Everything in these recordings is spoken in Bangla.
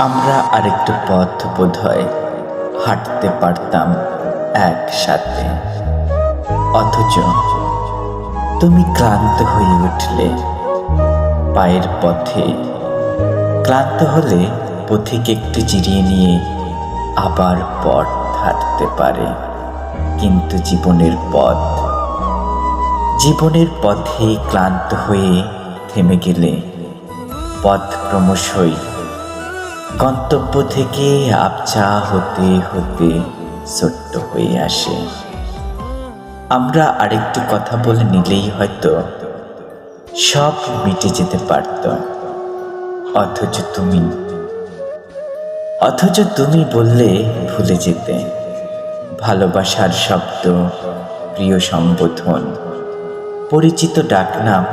আমরা আরেকটু পথ বোধ হয় হাঁটতে পারতাম একসাথে। অথচ তুমি ক্লান্ত হয়ে উঠলে পায়ের পথে। ক্লান্ত হলে পথিক একটু জিরিয়ে নিয়ে আবার পথ হাঁটতে পারে। কিন্তু জীবনের পথ, জীবনের পথে ক্লান্ত হয়ে থেমে গেলে পথ ক্রমশই গন্তব্য থেকে আবছা হতে হতে ছোট্ট হয়ে আসে। আমরা আরেকটু কথা বলে নিলেই হয়তো সব মিটে যেতে পারত। অথচ তুমি অথচ তুমি বললে ভুলে যেতে। ভালোবাসার শব্দ, প্রিয় সম্বোধন, পরিচিত ডাকনাম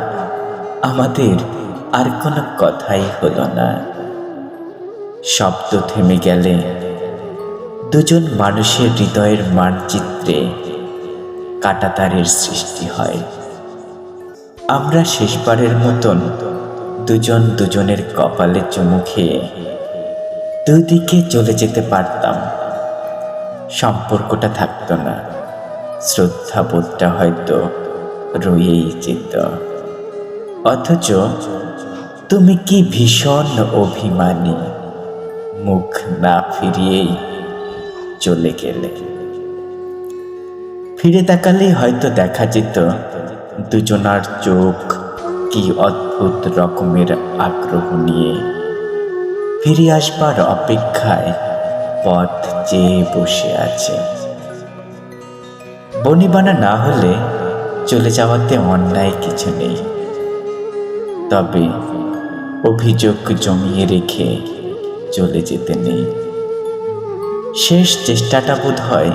আমাদের আর কোনো কথাই হলো না। শব্দ থেমে গেলে দুজন মানুষের হৃদয়ের মানচিত্রে কাটাতারের সৃষ্টি হয়। আমরা শেষবারের মতন দুজন দুজনের কপালে চুমু খেয়ে দুদিকে চলে যেতে পারতাম। সম্পর্কটা থাকতো না। শ্রদ্ধাবোধটা হয়তো রয়েই যেত। অথচ তুমি কি ভীষণ অভিমানী। মুখ না ফিরিয়েই চলে গেলে। ফিরে তাকালেই হয়তো দেখা যেত দুজনার চোখ কি অদ্ভুত রকমের আগ্রহ নিয়ে। ফিরে আসবার অপেক্ষায় পথ চেয়ে বসে আছে। বনিবানা না হলে চলে যাওয়াতে অন্যায় কিছু নেই। তবে অভিযোগ জমিয়ে রেখে চলে যেতে নেই। শেষ চেষ্টাটা বোধ হয়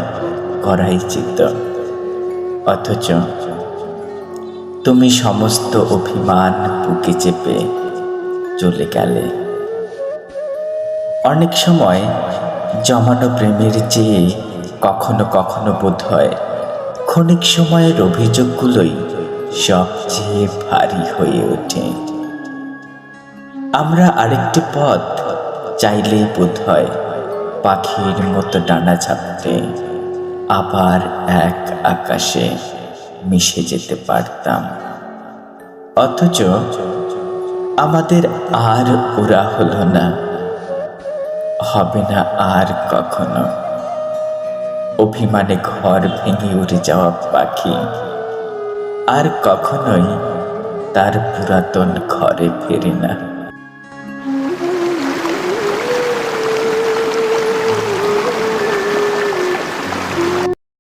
করাই চিত্ত। অথচ তুমি সমস্ত অভিমান বুকে চেপে চলে গেলে। অনেক সময় জমানো প্রেমের চেয়ে কখনো কখনো বোধ হয় ক্ষণিক সময়ের অভিযোগগুলোই সবচেয়ে ভারী হয়ে ওঠে। আমরা আরেকটি পথ চাইলেই বোধ হয় পাখির মতো ডানা ছাপতে আবার এক আকাশে মিশে যেতে পারতাম। অথচ আমাদের আর ওরা হলো না, হবে না আর কখনো। অভিমানে ঘর ভেঙে উড়ে যাওয়া পাখি আর কখনোই তার পুরাতন ঘরে ফেরে না।